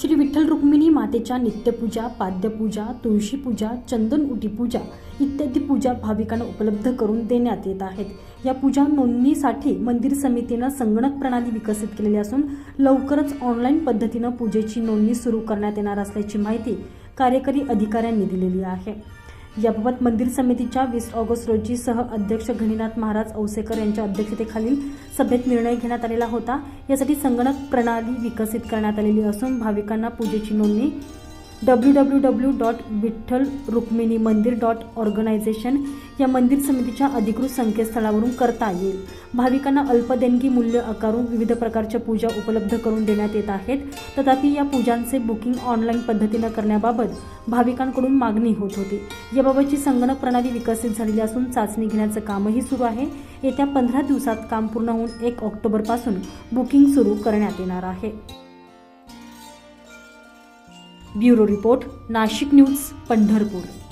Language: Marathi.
श्री विठ्ठल रुक्मिणी मातेच्या नित्यपूजा पाद्यपूजा तुळशी पूजा चंदन उटी पूजा इत्यादी पूजा भाविकांना उपलब्ध करून देण्यात येत आहेत. या पूजा नोंदणीसाठी मंदिर समितीनं संगणक प्रणाली विकसित केलेली असून लवकरच ऑनलाईन पद्धतीनं पूजेची नोंदणी सुरू करण्यात येणार असल्याची माहिती कार्यकारी अधिकाऱ्यांनी दिलेली आहे. याबाबत मंदिर समितीच्या वीस ऑगस्ट रोजी सह अध्यक्ष घणीनाथ महाराज औसेकर यांच्या अध्यक्षतेखालील सभेत निर्णय घेण्यात आलेला होता. यासाठी संगणक प्रणाली विकसित करण्यात आलेली असून भाविकांना पूजेची नोंदणी W W W dot Vitthal Rukmini Mandir dot organization या मंदिर समितीच्या अधिकृत संकेतस्थळावरून करता येईल. भाविकांना अल्प देणगी मूल्य आकारून विविध प्रकारच्या पूजा उपलब्ध करून देण्यात येत आहेत. तथापि या पूजांचे बुकिंग ऑनलाईन पद्धतीनं करण्याबाबत भाविकांकडून मागणी होत होती. याबाबतची संगणक प्रणाली विकसित झालेली असून चाचणी घेण्याचं कामही सुरू आहे. येत्या पंधरा दिवसात काम पूर्ण होऊन एक ऑक्टोबरपासून बुकिंग सुरू करण्यात येणार आहे. Bureau report Nashik news Pandharpur.